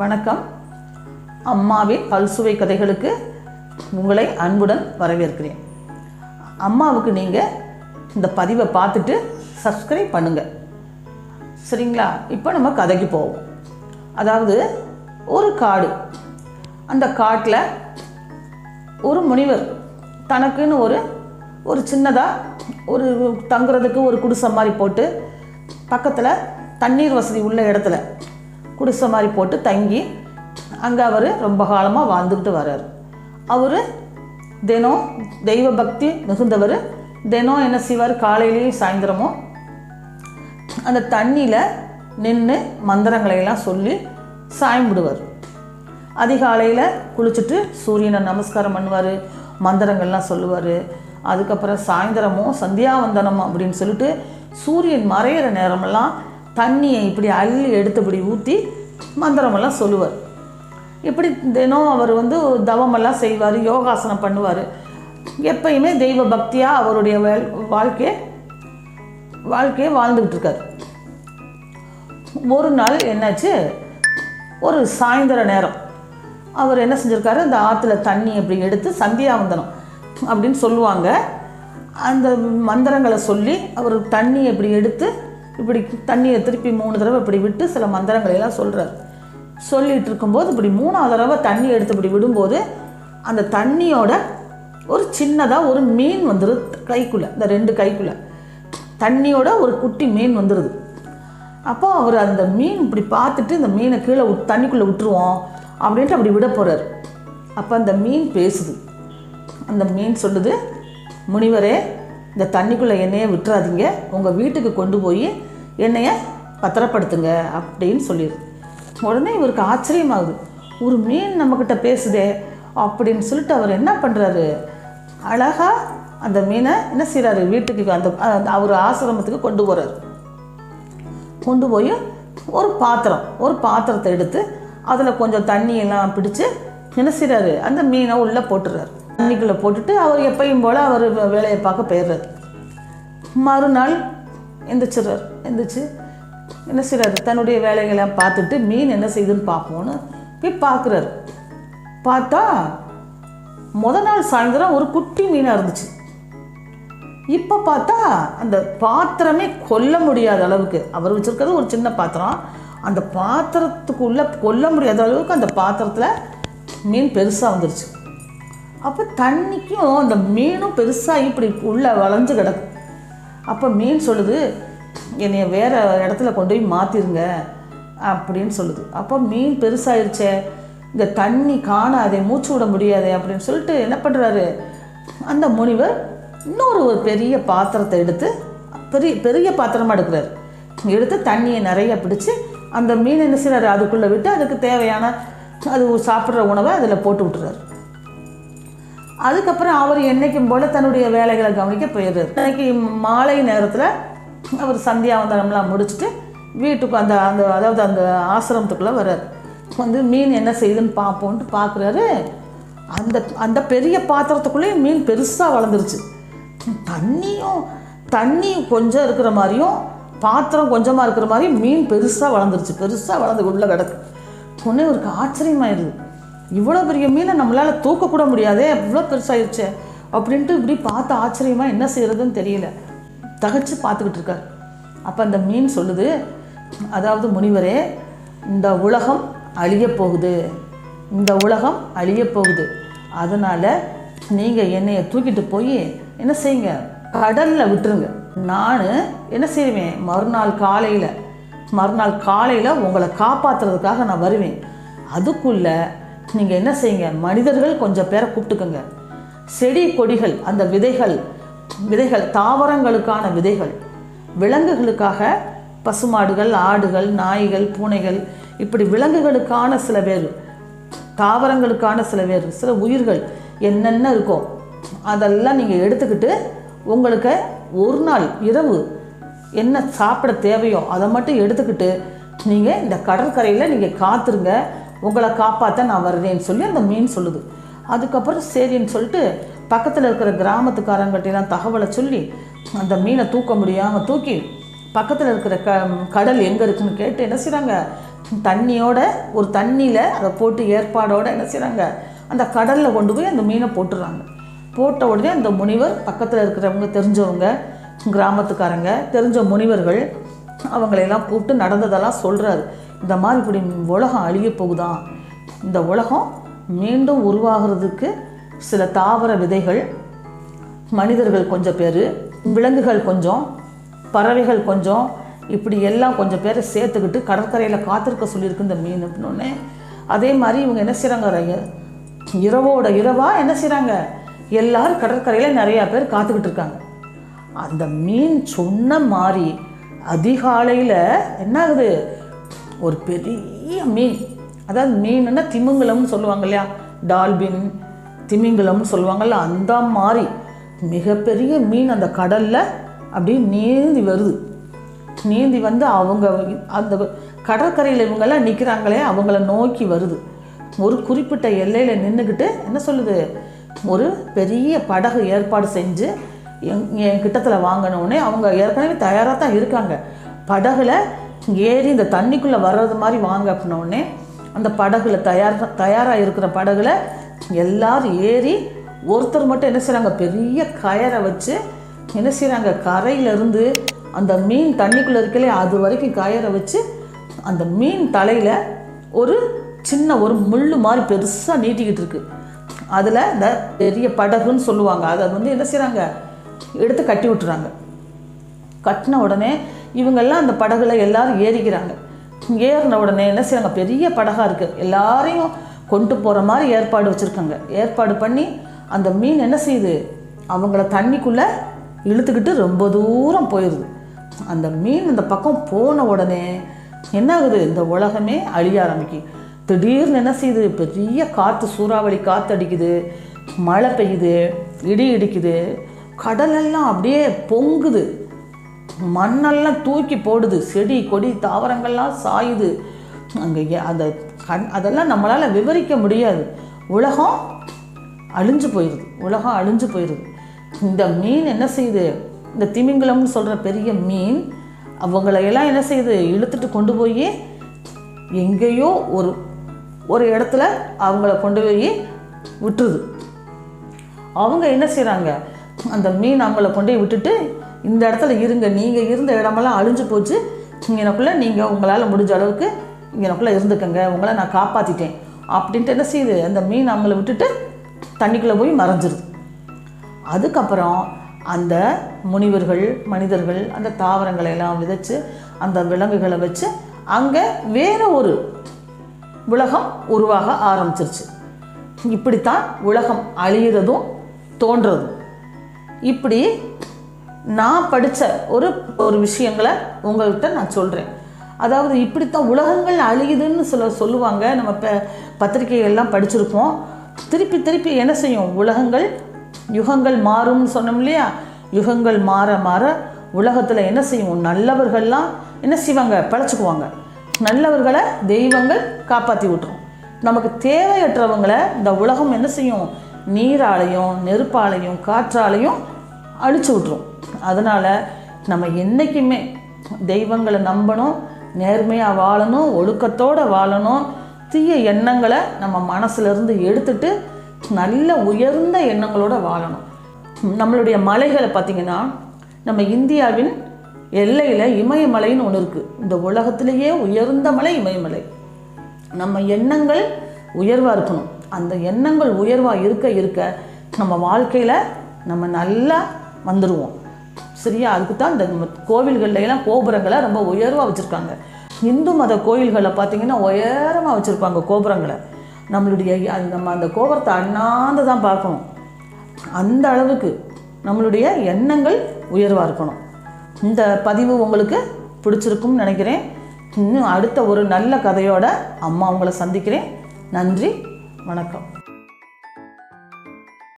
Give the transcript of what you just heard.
வணக்கம். அம்மாவின் பல்சுவை கதைகளுக்கு உங்களை அன்புடன் வரவேற்கிறேன். அம்மாவுக்கு நீங்கள் இந்த பதிவை பார்த்துட்டு சப்ஸ்கிரைப் பண்ணுங்கள் சரிங்களா? இப்போ நம்ம கதைக்கு போவோம். அதாவது ஒரு காடு. அந்த காட்டில் ஒரு முனிவர் தனக்குன்னு ஒரு ஒரு சின்னதாக ஒரு தங்குறதுக்கு ஒரு குடிசை மாதிரி போட்டு பக்கத்தில் தண்ணீர் வசதி உள்ள இடத்துல குடிசை மாதிரி போட்டு தங்கி அங்கே அவர் ரொம்ப காலமாக வாழ்ந்துக்கிட்டு வர்றார். அவர் தினம் தெய்வ பக்தி மிகுந்தவர். தினம் என்ன செய்வார்? காலையிலையும் சாயந்தரமும் அந்த தண்ணியில் நின்று மந்திரங்களை எல்லாம் சொல்லி சாயம்பிடுவார் அதிகாலையில் குளிச்சுட்டு சூரியனை நமஸ்காரம் பண்ணுவார் மந்திரங்கள்லாம் சொல்லுவார். அதுக்கப்புறம் சாயந்தரமும் சந்தியாவந்தனம் அப்படின்னு சொல்லிட்டு சூரியன் மறையிற நேரமெல்லாம் தண்ணியை இப்படி அள்ளி எடுத்து இப்படி ஊற்றி மந்திரமெல்லாம் சொல்லுவார். இப்படி தினம் அவர் வந்து தவமெல்லாம் செய்வார் யோகாசனம் பண்ணுவார். எப்பயுமே தெய்வ பக்தியாக அவருடைய வாழ்க்கையை வாழ்க்கையை வாழ்ந்துக்கிட்டு இருக்கார். ஒரு நாள் என்னாச்சு? ஒரு சாயந்தர நேரம். அவர் என்ன செஞ்சுருக்காரு? அந்த ஆற்றுல தண்ணி அப்படி எடுத்து சந்தியாவந்தனம் அப்படின்னு சொல்லுவாங்க. அந்த மந்திரங்களை சொல்லி அவர் தண்ணி அப்படி எடுத்து இப்படி தண்ணியை திருப்பி மூணு தடவை இப்படி விட்டு சில மந்திரங்களை எல்லாம் சொல்கிறார் சொல்லிட்டு இருக்கும்போது இப்படி மூணாவது தடவை தண்ணி எடுத்து இப்படி விடும்போது அந்த தண்ணியோட ஒரு சின்னதாக ஒரு மீன் வந்துடுது கைக்குள்ளே இந்த ரெண்டு கைக்குள்ளே. தண்ணியோட ஒரு குட்டி மீன் வந்துடுது அப்போ அவர் அந்த மீன் இப்படி பார்த்துட்டு இந்த மீனை கீழே விட் தண்ணிக்குள்ளே விட்டுருவோம் அப்படின்ட்டு அப்படி விட போகிறார் அப்போ அந்த மீன் பேசுது. அந்த மீன் சொல்லுது முனிவரே இந்த தண்ணிக்குள்ளே எண்ணெயை விட்டுறாதீங்க. உங்கள் வீட்டுக்கு கொண்டு போய் எண்ணெயை பத்திரப்படுத்துங்க அப்படின்னு சொல்லிடுது உடனே இவருக்கு ஆச்சரியமாகுது. ஒரு மீன் நம்மக்கிட்ட பேசுதே அப்படின்னு சொல்லிட்டு அவர் என்ன பண்ணுறாரு அழகாக அந்த மீனை என்ன செய்கிறாரு வீட்டுக்கு அந்த அவர் ஆசிரமத்துக்கு கொண்டு போகிறாரு கொண்டு போய் ஒரு பாத்திரம் ஒரு பாத்திரத்தை எடுத்து அதில் கொஞ்சம் தண்ணியெல்லாம் பிடிச்சி என்ன செய்கிறாரு அந்த மீனை உள்ளே போட்டுறாரு. தண்ணிக்குள்ளே போட்டுட்டு அவர் எப்பையும் போல் அவர் வேலையை பார்க்க போயிடுறாரு. மறுநாள் எந்திரிச்சிடுறார். எந்திரிச்சு என்ன செய்கிறாரு தன்னுடைய வேலைகளை பார்த்துட்டு மீன் என்ன செய்யுதுன்னு பார்ப்போன்னு போய் பார்க்குறாரு. பார்த்தா முத நாள் சாயந்தரம் ஒரு குட்டி மீனாக இருந்துச்சு. இப்போ பார்த்தா அந்த பாத்திரமே கொல்ல முடியாத அளவுக்கு அவர் வச்சுருக்கிறது ஒரு சின்ன பாத்திரம். அந்த பாத்திரத்துக்குள்ளே கொல்ல முடியாத அளவுக்கு அந்த பாத்திரத்தில் மீன் பெருசாக வந்துருச்சு. அப்போ தண்ணிக்கும் அந்த மீனும் பெருசாக இப்படி உள்ளே வளைஞ்சு கிடக்கு அப்போ மீன் சொல்லுது என்னைய வேறு இடத்துல கொண்டு போய் மாற்றிருங்க அப்படின்னு சொல்லுது. அப்போ மீன் பெருசாகிருச்சே இந்த தண்ணி காணாதே மூச்சு விட முடியாதே அப்படின்னு சொல்லிட்டு என்ன பண்ணுறாரு அந்த முனிவர் இன்னொரு ஒரு பெரிய பாத்திரத்தை எடுத்து பெரிய பெரிய பாத்திரமாக எடுக்கிறார். எடுத்து தண்ணியை நிறைய பிடிச்சி அந்த மீன் என்ன செய்கிறாரு அதுக்குள்ளே விட்டு அதுக்கு தேவையான அது சாப்பிட்ற உணவை அதில் போட்டு விட்டுறாரு. அதுக்கப்புறம் அவர் என்றைக்கும் போல் தன்னுடைய வேலைகளை கவனிக்க போயிடுறாரு இன்னைக்கு மாலை நேரத்தில் அவர் சந்தியாவந்தனம்லாம் முடிச்சுட்டு வீட்டுக்கு அந்த அந்த அதாவது அந்த ஆசிரமத்துக்குள்ளே வர்றாரு. வந்து மீன் என்ன செய்யுதுன்னு பார்ப்போன்ட்டு பார்க்குறாரு அந்த அந்த பெரிய பாத்திரத்துக்குள்ளேயும் மீன் பெருசாக வளர்ந்துருச்சு. தண்ணியும் தண்ணி கொஞ்சம் இருக்கிற மாதிரியும் பாத்திரம் கொஞ்சமாக இருக்கிற மாதிரி மீன் பெருசாக வளர்ந்துருச்சு. பெருசாக வளர்ந்து உள்ளே கிடக்கு. உடனே இவருக்கு ஆச்சரியமாயிருது. இவ்வளோ பெரிய மீனை நம்மளால் தூக்கக்கூட முடியாதே இவ்வளோ பெருசாகிருச்சு அப்படின்ட்டு இப்படி பார்த்து ஆச்சரியமாக என்ன செய்கிறதுன்னு தெரியல. தகச்சு பார்த்துக்கிட்டு இருக்கார். அப்போ அந்த மீன் சொல்லுது அதாவது முனிவரே இந்த உலகம் அழிய போகுது. இந்த உலகம் அழிய போகுது. அதனால் நீங்கள் என்னைய தூக்கிட்டு போய் என்ன செய்யுங்க? கடலில் விட்டுருங்க. நான் என்ன செய்வேன்? மறுநாள் காலையில் மறுநாள் காலையில் உங்களை காப்பாற்றுறதுக்காக நான் வருவேன். அதுக்குள்ளே நீங்கள் என்ன செய்யுங்க? மனிதர்கள் கொஞ்சம் பேரை கூப்பிட்டுக்கோங்க. செடி கொடிகள் அந்த விதைகள் விதைகள் தாவரங்களுக்கான விதைகள் விலங்குகளுக்காக பசுமாடுகள் ஆடுகள் நாய்கள் பூனைகள் இப்படி விலங்குகளுக்கான சில பேர் தாவரங்களுக்கான சில பேர் சில உயிர்கள் என்னென்ன இருக்கோ அதெல்லாம் நீங்கள் எடுத்துக்கிட்டு உங்களுக்கு ஒரு நாள் இரவு என்ன சாப்பிட தேவையோ அதை மட்டும் எடுத்துக்கிட்டு நீங்கள் இந்த கடற்கரையில் நீங்கள் காத்துருங்க. உங்களை காப்பாற்ற நான் வர்றேன்னு சொல்லி அந்த மீன் சொல்லுது. அதுக்கப்புறம் சரின்னு சொல்லிட்டு பக்கத்தில் இருக்கிற கிராமத்துக்காரங்கிட்டலாம் தகவலை சொல்லி அந்த மீனை தூக்க முடியாமல் தூக்கி பக்கத்தில் இருக்கிற க கடல் எங்கே இருக்குன்னு கேட்டு என்ன செய்கிறாங்க தண்ணியோட ஒரு தண்ணியில் அதை போட்டு ஏற்பாடோடு என்ன செய்கிறாங்க அந்த கடலில் கொண்டு போய் அந்த மீனை போட்டுடுறாங்க போட்ட உடனே அந்த முனிவர் பக்கத்தில் இருக்கிறவங்க தெரிஞ்சவங்க கிராமத்துக்காரங்க தெரிஞ்ச முனிவர்கள் அவங்களையெல்லாம் கூப்பிட்டு நடந்ததெல்லாம் சொல்கிறாரு இந்த மாதிரி இப்படி உலகம் அழிய போகுதா? இந்த உலகம் மீண்டும் உருவாகிறதுக்கு சில தாவர விதைகள் மனிதர்கள் கொஞ்சம் பேர் விலங்குகள் கொஞ்சம் பறவைகள் கொஞ்சம் இப்படி எல்லாம் கொஞ்சம் பேரை சேர்த்துக்கிட்டு கடற்கரையில் காத்திருக்க சொல்லியிருக்கு இந்த மீன் அப்படின்னோடனே அதே மாதிரி இவங்க என்ன செய்கிறாங்க இரவோட இரவாக என்ன செய்கிறாங்க எல்லாரும் கடற்கரையில் நிறையா பேர் காத்துக்கிட்டு இருக்காங்க. அந்த மீன் சொன்ன மாதிரி அதிகாலையில் என்ன ஆகுது? ஒரு பெரிய மீன். அதாவது மீனுன்னா திமிங்கலம்னு சொல்லுவாங்க இல்லையா? டால்பின் திமிங்கலம்னு சொல்லுவாங்கல்ல? அந்த மாதிரி மிகப்பெரிய மீன் அந்த கடலில் அப்படியே நீந்தி வருது. நீந்தி வந்து அவங்க அந்த கடற்கரையில் இவங்கெல்லாம் நிற்கிறாங்களே அவங்கள நோக்கி வருது. ஒரு குறிப்பிட்ட எல்லையில் நின்றுக்கிட்டு என்ன சொல்லுது? ஒரு பெரிய படகு ஏற்பாடு செஞ்சு என் என் கிட்டத்தில் வாங்கினோடனே அவங்க ஏற்கனவே தயாராக தான் இருக்காங்க. படகுல ஏறி இந்த தண்ணிக்குள்ளே வர்றது மாதிரி வாங்க அப்படின்னோடனே அந்த படகுல தயார் தயாராக இருக்கிற படகுல எல்லாரும் ஏறி ஒருத்தர் மட்டும் என்ன செய்கிறாங்க பெரிய கயரை வச்சு என்ன செய்கிறாங்க கரையிலேருந்து அந்த மீன் தண்ணிக்குள்ளே இருக்கலையே அது வரைக்கும் கயரை வச்சு அந்த மீன் தலையில் ஒரு சின்ன ஒரு முள் மாதிரி பெருசாக நீட்டிக்கிட்டு இருக்கு. அதில் இந்த பெரிய படகுன்னு சொல்லுவாங்க. அதை வந்து என்ன செய்கிறாங்க எடுத்து கட்டி விட்டுறாங்க. கட்டின உடனே இவங்கெல்லாம் அந்த படகுல எல்லாரும் ஏறிக்கிறாங்க. ஏறின உடனே என்ன செய்கிறாங்க பெரிய படகாக இருக்குது எல்லாரையும் கொண்டு போகிற மாதிரி ஏற்பாடு வச்சுருக்காங்க. ஏற்பாடு பண்ணி அந்த மீன் என்ன செய்யுது? அவங்கள தண்ணிக்குள்ளே இழுத்துக்கிட்டு ரொம்ப தூரம் போயிடுது அந்த மீன் இந்த பக்கம் போன உடனே என்ன ஆகுது? இந்த உலகமே அழிய ஆரம்பிக்கும் திடீர்னு என்ன செய்யுது? பெரிய காற்று சூறாவளி காற்று அடிக்குது. மழை பெய்யுது இடி இடிக்குது. கடலெல்லாம் அப்படியே பொங்குது. மண்ணெல்லாம் தூக்கி போடுது. செடி கொடி தாவரங்கள்லாம் சாயுது. அங்கே அதை கண் அதெல்லாம் நம்மளால் விவரிக்க முடியாது. உலகம் அழிஞ்சு போயிடுது உலகம் அழிஞ்சு போயிடுது இந்த மீன் என்ன செய்யுது? இந்த திமிங்கலம்னு சொல்கிற பெரிய மீன் அவங்களையெல்லாம் என்ன செய்யுது? இழுத்துட்டு கொண்டு போய் எங்கேயோ ஒரு ஒரு இடத்துல அவங்கள கொண்டு போய் விட்டுருது. அவங்க என்ன செய்கிறாங்க அந்த மீன் அவங்கள கொண்டு போய் விட்டுட்டு இந்த இடத்துல இருங்க. நீங்கள் இருந்த இடமெல்லாம் அழிஞ்சு போச்சு. இங்கனக்குள்ளே நீங்கள் உங்களால் முடிஞ்ச அளவுக்கு இங்கனக்குள்ளே இருந்துக்கங்க. உங்களை நான் காப்பாற்றிட்டேன் அப்படின்ட்டு என்ன செய்யுது? அந்த மீன் அவங்கள விட்டுட்டு தண்ணிக்குள்ளே போய் மறைஞ்சிருது. அதுக்கப்புறம் அந்த முனிவர்கள் மனிதர்கள் அந்த தாவரங்களை எல்லாம் விதைச்சு அந்த விலங்குகளை வச்சு அங்கே வேறு ஒரு உலகம் உருவாக ஆரம்பிச்சிருச்சு. இப்படித்தான் உலகம் அழியிறதும் தோன்றதும். இப்படி நான் படித்த ஒரு ஒரு விஷயங்களை உங்கள்கிட்ட நான் சொல்கிறேன் அதாவது இப்படித்தான் உலகங்கள் அழியுதுன்னு சொல்ல சொல்லுவாங்க. நம்ம ப பத்திரிகைகள்லாம் படிச்சிருப்போம். திருப்பி திருப்பி என்ன செய்யும்? உலகங்கள் யுகங்கள் மாறும்னு சொன்னோம் இல்லையா? யுகங்கள் மாற மாற உலகத்தில் என்ன செய்யும்? நல்லவர்கள்லாம் என்ன செய்வாங்க? பழச்சிக்குவாங்க. நல்லவர்களை தெய்வங்கள் காப்பாற்றி விட்டுரும். நமக்கு தேவையற்றவங்களை இந்த உலகம் என்ன செய்யும்? நீராலையும் நெருப்பாலையும் காற்றாலையும் அழிச்சு விட்ரும் அதனால் நம்ம என்றைக்குமே தெய்வங்களை நம்பணும் நேர்மையாக வாழணும் ஒழுக்கத்தோடு வாழணும் தீய எண்ணங்களை நம்ம மனசுலேருந்து எடுத்துட்டு நல்ல உயர்ந்த எண்ணங்களோடு வாழணும். நம்மளுடைய மலைகளை பார்த்திங்கன்னா நம்ம இந்தியாவின் எல்லையில் இமயமலைன்னு ஒன்று இருக்குது இந்த உலகத்திலேயே உயர்ந்த மலை இமயமலை. நம்ம எண்ணங்கள் உயர்வாக இருக்கணும். அந்த எண்ணங்கள் உயர்வாக இருக்க இருக்க நம்ம வாழ்க்கையில் நம்ம நல்லா வந்துடுவோம் சரியா? அதுக்கு தான் இந்த கோவில்கள்லாம் கோவில்கள்ல எல்லாம் கோபுரங்களை ரொம்ப உயர்வாக வச்சுருக்காங்க. இந்து மத கோயில்களை பார்த்தீங்கன்னா உயரமாக வச்சுருப்பாங்க கோபுரங்களை. நம்மளுடைய அது நம்ம அந்த கோபுரத்தை அண்ணாந்து தான் பார்க்கணும். அந்த அளவுக்கு நம்மளுடைய எண்ணங்கள் உயர்வாக இருக்கணும். இந்த பதிவு உங்களுக்கு பிடிச்சிருக்கும்னு நினைக்கிறேன். இன்னும் அடுத்த ஒரு நல்ல கதையோட அம்மா உங்களை சந்திக்கிறேன். நன்றி வணக்கம்.